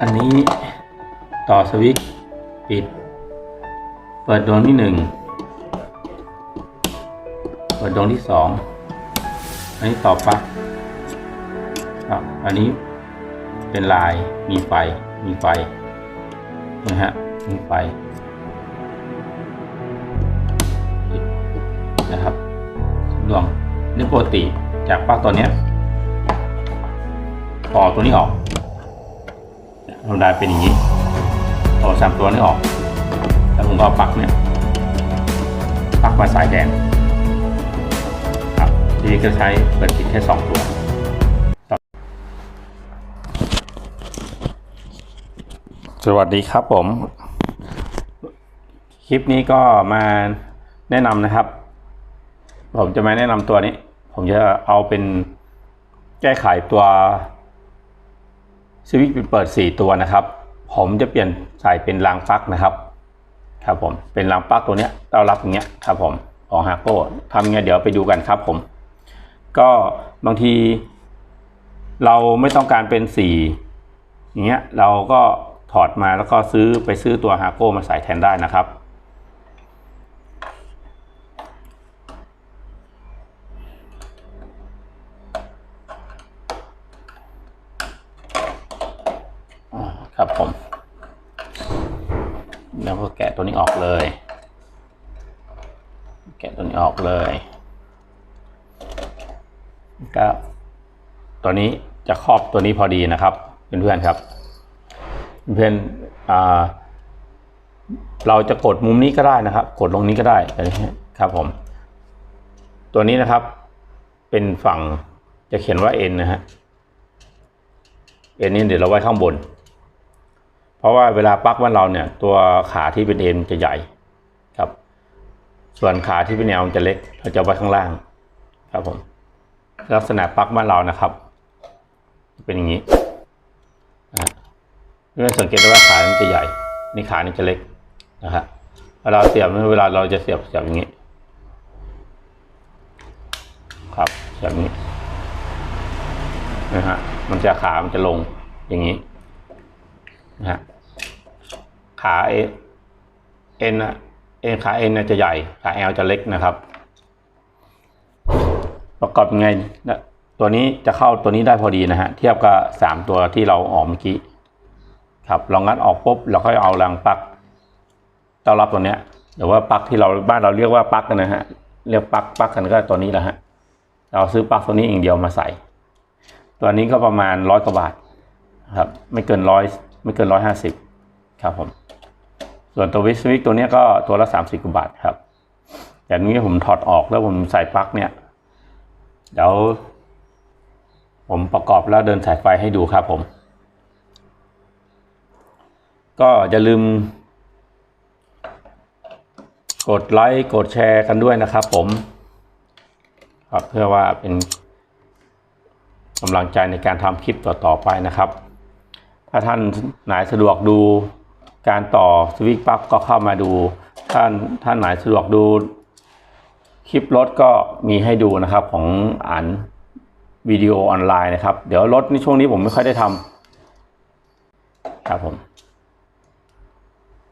อันนี้ต่อสวิตช์ปิด เปิดดวงที่หนึ่งเปิดดวงที่สองอันนี้ต่อปลั๊กครับอันนี้เป็นลายมีไฟมีไฟนะฮะมีไฟนะครับดวงนี่ปกติจากปลั๊กตัวเนี้ยพอตัวนี้ออก ธรรมดาเป็นอย่างนี้พอสามตัวนี้ออก แล้วผมก็เอาปักเนี่ย ปักมาสายแทนครับทีนี้ก็ใช้เปิดปิดแค่สองตัวสวัสดีครับผม คลิปนี้ก็มาแนะนำนะครับ ผมจะมาแนะนำตัวนี้ ผมจะเอาเป็นแก้ไขตัว สวิตช์เปิด 4 ตัวนะครับ ผมจะเปลี่ยนใส่เป็นรางปลั๊กนะครับ ครับผมเป็นรางปลั๊กตัวเนี้ยต้อนรับอย่างเงี้ยครับผมของฮาโก้ทำยังไงเดี๋ยวไปดูกันครับผม ก็บางที เราไม่ต้องการเป็นสีอย่างเงี้ยเราก็ถอดมาแล้วก็ซื้อไปซื้อตัวฮาโก้มาใส่แทนได้นะครับ อ่าครับผม แล้วก็แกะตัวนี้ออกเลย แกะตัวนี้ออกเลย ก็ตัวนี้จะครอบตัวนี้พอดีนะครับเพื่อนๆครับ เพื่อนอเราจะกดมุมนี้ก็ได้นะครับ กดลงนี้ก็ได้ครับผม ตัวนี้นะครับ เป็นฝั่งจะเขียนว่า N นะฮะ N นี้เดี๋ยวเราไว้ข้างบน เพราะว่าเวลาปักบ้านเราเนี่ย ตัวขาที่เป็นเอ็นจะใหญ่ครับ ส่วนขาที่เป็นแนวจะเล็กเราจะไว้ข้างล่าง ครับผม ลักษณะปลั๊กบ้านเรานะครับ เป็นอย่างนี้นะเพื่อสังเกตได้ว่าขามันจะใหญ่นี่ขานี่จะเล็กนะฮะเวลาเสียบเวลาเราจะเสียบเสียบอย่างนี้ ครับเสียบนี้นะฮะมันจะขามันจะลงอย่างนี้นะฮะขาเอ็นอะเอ็นขาเอ็นจะใหญ่ขาเอลจะเล็กนะครับ ประกอบยังไงนะตัวนี้จะเข้าตัวนี้ได้พอดีนะฮะ เทียบกับสามตัวที่เราออกเมื่อกี้ครับลองงัดออกปุ๊บเราค่อยเอารังปลั๊กต้อนรับตัวเนี้ยหรือว่าปลั๊กที่เราบ้านเราเรียกว่าปลั๊กกันนะฮะเรียกปลั๊กปลั๊กกันก็ตัวนี้แหละฮะเราซื้อปลั๊กตัวนี้อย่างเดียวมาใส่ ตัวนี้ก็ประมาณร้อยกว่าบาทครับไม่เกินร้อยไม่เกินร้อยห้าสิบครับผมส่วนตัววิสวิกตัวเนี้ยก็ตัวละสามสิบกว่าบาทครับอย่างนี้ผมถอดออกแล้วผมใส่ปลั๊กเนี่ย เดี๋ยว ผมประกอบแล้วเดินสายไฟให้ดูครับผม ก็อย่าลืม กดไลค์กดแชร์กันด้วยนะครับผมครับเพื่อว่าเป็นกำลังใจในการทำคลิปต่อๆไปนะครับ ถ้าท่านไหนสะดวกดูการต่อสวิตช์ปลั๊กก็เข้ามาดู ท่านท่านไหนสะดวกดู คลิปรถก็มีให้ดูนะครับของอ่านวิดีโอออนไลน์นะครับ เดี๋ยวรถในช่วงนี้ผมไม่ค่อยได้ทำครับผม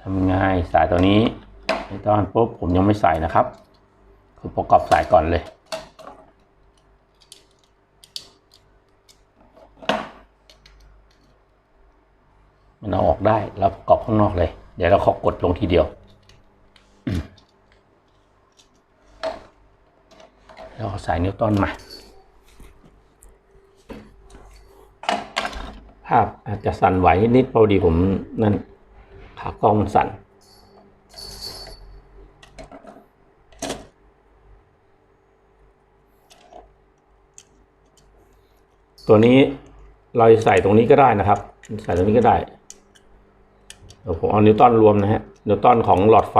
ทำง่ายสายตัวนี้ต้องปุ๊บผมยังไม่ใส่นะครับคือประกอบสายก่อนเลย มันเอาออกได้แล้วประกอบข้างนอกเลย เดี๋ยวเราขอกดลงทีเดียว แล้วเอาสายนิวต้นมา ภาพอาจจะสั่นไหวนิดๆพอดีผมนั่นขากล้องมันสั่นตัวนี้เราใส่ตรงนี้ก็ได้นะครับ ใส่ตรงนี้ก็ได้เดี๋ยวผมเอานิวตันรวมนะฮะนิวตันของหลอดไฟ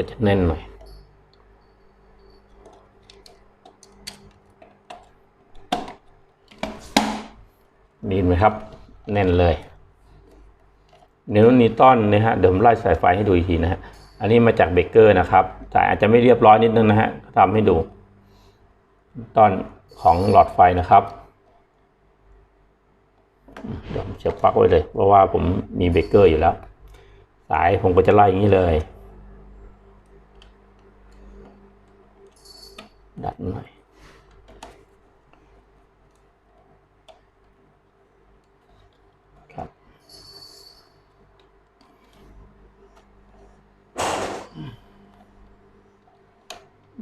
ก็จะแน่นหน่อยดีไหมครับ แน่นเลย นิ้วนีต้อนนะฮะเดี๋ยวผมไล่สายไฟให้ดูอีกทีนะฮะอันนี้มาจากเบเกอร์นะครับ แต่อาจจะไม่เรียบร้อยนิดนึงนะฮะทำให้ดู ตอนของหลอดไฟนะครับเดี๋ยวผมเชือปลั๊กไว้เลย เพราะว่าผมมีเบเกอร์อยู่แล้ว สายผมก็จะไล่อย่างนี้เลย ดัดหน่อย ครับ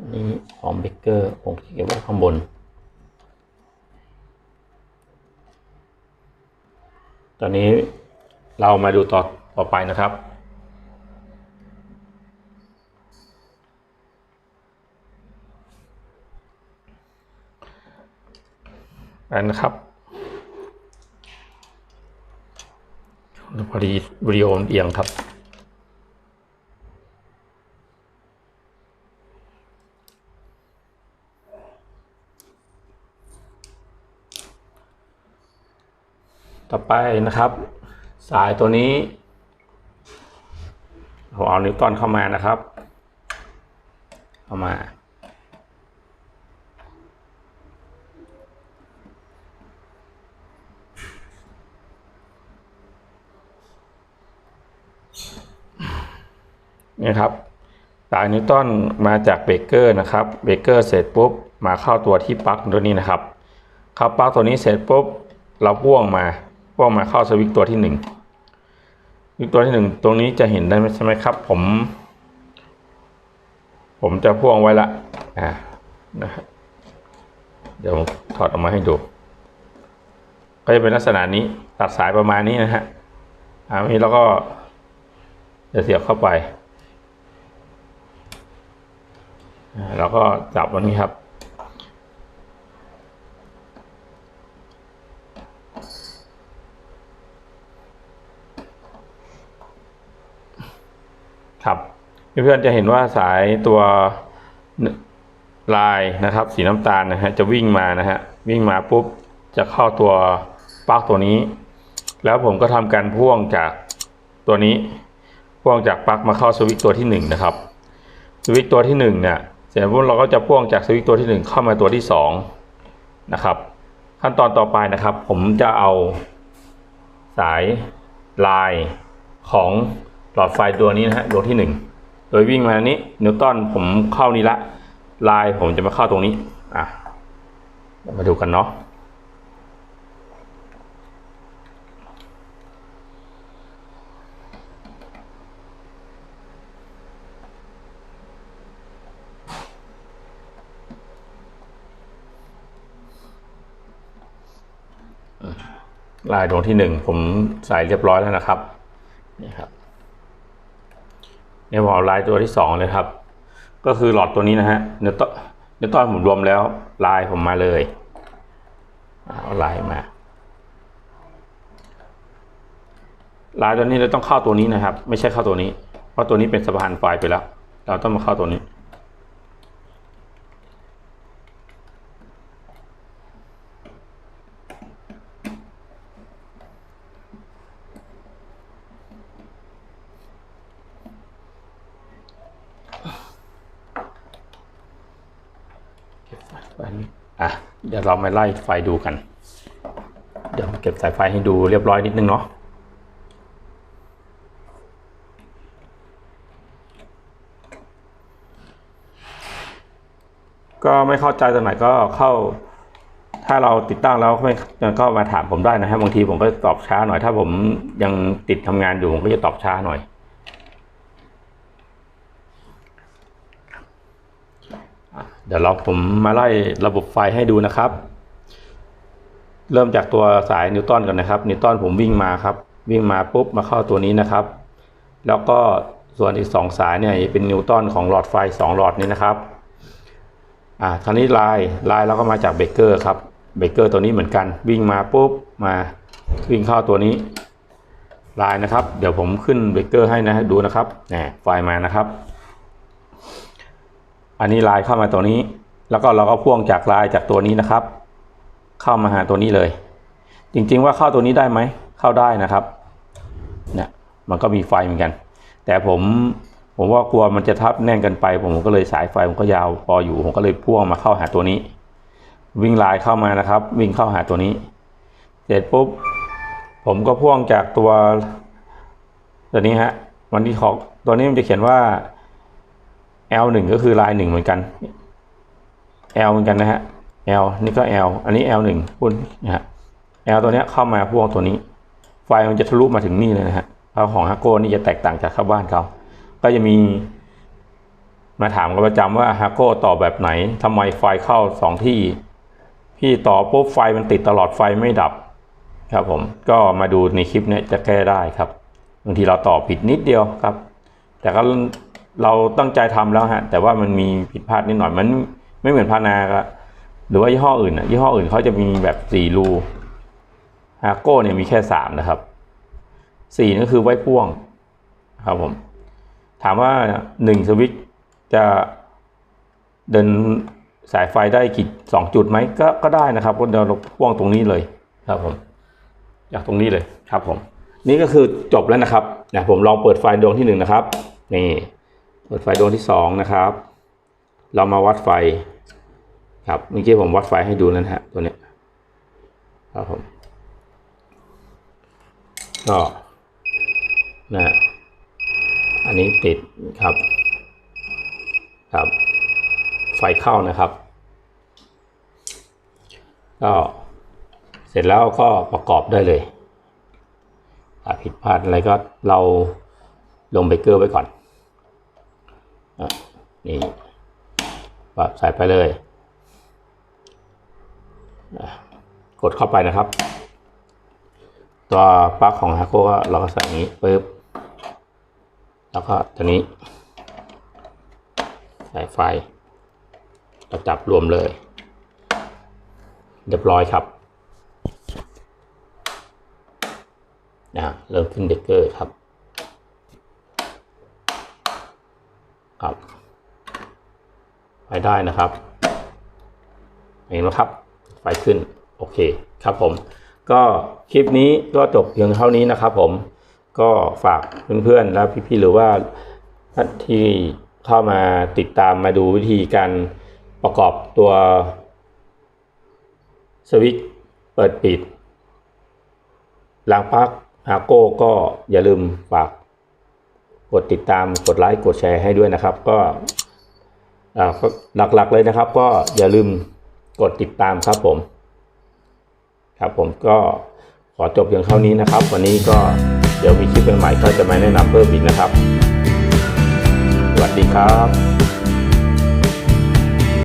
นนี้ของเบเกอร์ผมเก็บไว้ข้างบน ตอนนี้เรามาดูต่อต่อไปนะครับ อันนะครับพอดีวิดีโอมันเอียงครับ ต่อไปนะครับ สายตัวนี้ผมเอานิ้วก้อนเข้ามานะครับ เข้ามา นี่ครับสายนิวตันมาจากเบเกอร์นะครับเบเกอร์เสร็จปุ๊บมาเข้าตัวที่ปลั๊กตัวนี้นะครับเข้าปลั๊กตัวนี้เสร็จปุ๊บเราพ่วงมาพ่วงมาเข้าสวิตตัวที่หนึ่งตัวที่หนึ่งตรงนี้จะเห็นได้ไหมใช่ไหมครับ ผม ผมจะพ่วงไว้ละอ่านะฮะเดี๋ยวผมถอดออกมาให้ดู ก็จะเป็นลักษณะนี้ตัดสายประมาณนี้นะฮะอันนี้แล้วก็จะเสียบเข้าไปอ่า แล้วก็จับวันนี้ครับ ครับเพื่อนๆจะเห็นว่าสายตัวลายนะครับ สีน้ำตาลนะฮะจะวิ่งมานะฮะวิ่งมาปุ๊บจะเข้าตัวปลั๊กตัวนี้ แล้วผมก็ทำการพ่วงจากตัวนี้ พ่วงจากปลั๊กมาเข้าสวิตช์ตัวที่หนึ่งนะครับสวิตช์ตัวที่หนึ่งเนี่ย เสร็จปุ๊บเราก็จะพ่วงจากสวิตช์ตัวที่หนึ่งเข้ามาตัวที่สองนะครับ ขั้นตอนต่อไปนะครับ ผมจะเอาสายลายของหลอดไฟตัวนี้นะฮะดวงที่หนึ่งโดยวิ่งมานี้นิวตันผมเข้านี่ละลายผมจะมาเข้าตรงนี้อะมาดูกันเนาะ ลายดวงที่หนึ่งผมใส่เรียบร้อยแล้วนะครับนี่ครับเนี่ยผมเอาลายตัวที่สองเลยครับ ก็คือหลอดตัวนี้นะฮะเนื้อต้นเนื้อต้อนผมรวมแล้วลายผมมาเลยเอาลายมา ลายตัวนี้เราต้องเข้าตัวนี้นะครับ ไม่ใช่เข้าตัวนี้ เพราะตัวนี้เป็นสะพานไฟไปแล้ว เราต้องมาเข้าตัวนี้ เก็บสายไฟนี่อะ เรามาไล่ไฟดูกัน เดี๋ยวเก็บสายไฟให้ดูเรียบร้อยนิดนึงเนาะก็ไม่เข้าใจตรงไหนก็เข้า ถ้าเราติดตั้งแล้วไม่ก็มาถามผมได้นะครับบางทีผมก็ตอบช้าหน่อย ถ้าผมยังติดทำงานอยู่ผมก็จะตอบช้าหน่อย เดี๋ยวเราผมมาไล่ระบบไฟให้ดูนะครับ เริ่มจากตัวสายนิวตันก่อนนะครับนิวตันผมวิ่งมาครับ วิ่งมาปุ๊บมาเข้าตัวนี้นะครับ แล้วก็ส่วนอีกสองสายเนี่ยเป็นนิวตันของหลอดไฟสองหลอดนี้นะครับอ่าคราวนี้ลายลายเราก็มาจากเบเกอร์ครับเบเกอร์ตัวนี้เหมือนกัน วิ่งมาปุ๊บมาวิ่งเข้าตัวนี้ลายนะครับ เดี๋ยวผมขึ้นเบเกอร์ให้นะดูนะครับแหมไฟมานะครับ อันนี้ลายเข้ามาตัวนี้ แล้วก็เราก็พ่วงจากลายจากตัวนี้นะครับ เข้ามาหาตัวนี้เลย จริงๆว่าเข้าตัวนี้ได้ไหม เข้าได้นะครับเนี่ยมันก็มีไฟเหมือนกัน แต่ผมผมว่ากลัวมันจะทับแน่นกันไป ผมก็เลยสายไฟผมก็ยาวพออยู่ ผมก็เลยพ่วงมาเข้าหาตัวนี้ วิ่งลายเข้ามานะครับ วิ่งเข้าหาตัวนี้ เสร็จปุ๊บผมก็พ่วงจากตัวตัวนี้ฮะวันที่ขอตัวนี้มันจะเขียนว่า L หนึ่งก็คือลายหนึ่งเหมือนกัน L เหมือนกันนะฮะ L นี่ก็ L อันนี้ L หนึ่งคุณนะฮะ L ตัวเนี้ยเข้ามาพ่วงตัวนี้ ไฟมันจะทะลุมาถึงนี่เลยนะฮะเพราะของฮักโก้นี่จะแตกต่างจากข้าวบ้านเขา ก็จะมี มาถามกันประจำว่าฮักโก้ต่อแบบไหนทำไมไฟเข้าสองที่ พี่ต่อปุ๊บไฟมันติดตลอดไฟไม่ดับ ครับผม ก็มาดูในคลิปเนี้ยจะแก้ได้ครับบางทีเราต่อผิดนิดเดียวครับ แต่ก็ เราตั้งใจทำแล้วฮะ แต่ว่ามันมีผิดพลาดนิดหน่อยมันไม่เหมือนพานาก็หรือว่ายี่ห้ออื่นอะยี่ห้ออื่นเขาจะมีแบบสี่รูฮาโก้เนี่ยมีแค่สามนะครับสี่นั่นคือไว้พ่วงครับผม ถามว่าหนึ่งสวิตช์จะเดินสายไฟได้กี่สองจุดไหมก็ก็ได้นะครับก็เดินพ่วงตรงนี้เลยครับผมจากตรงนี้เลยครับผม นี่ก็คือจบแล้วนะครับนะผมลองเปิดไฟดวงที่หนึ่งนะครับ นี่ เปิดไฟดวงที่สองนะครับ เรามาวัดไฟ ครับเมื่อกี้ผมวัดไฟให้ดูแล้วนฮะตัวเนี้ยครับผมก็นะอันนี้ติดครับ ครับ ไฟเข้านะครับ ก็เสร็จแล้วก็ประกอบได้เลยถ้าผิดพลาดอะไรก็เราลงเบเกอร์ไว้ก่อน นี่ปรับใส่ไปเลย กดเข้าไปนะครับ ตัวปลั๊กของฮาโก้ก็เราก็ใส่อย่างนี้ปึ๊บแล้วก็ตัวนี้ ใสายไฟก็จับรวมเลย เรียบร้อยครับนะเริ่มขึ้นเบเกอร์ครับ ครับ ไปได้นะครับเห็นไหมครับ ไฟขึ้น โอเคครับผม ก็คลิปนี้ก็จบเพียงเท่านี้นะครับผม ก็ฝากเพื่อนๆ แล้วพี่ๆ หรือว่าท่านที่เข้ามาติดตามมาดูวิธีการประกอบตัวสวิตช์เปิดปิดลางปลั๊กฮาโก้ก็อย่าลืมฝากกดติดตามกดไลค์กดแชร์ให้ด้วยนะครับ ก็ อ่าหลักๆเลยนะครับ ก็อย่าลืมกดติดตามครับผม ครับผมก็ขอจบเพียงเท่านี้นะครับ วันนี้ก็เดี๋ยวมีคลิปใหม่ๆก็จะมาแนะนำเพิ่มอีกนะครับ สวัสดีครับ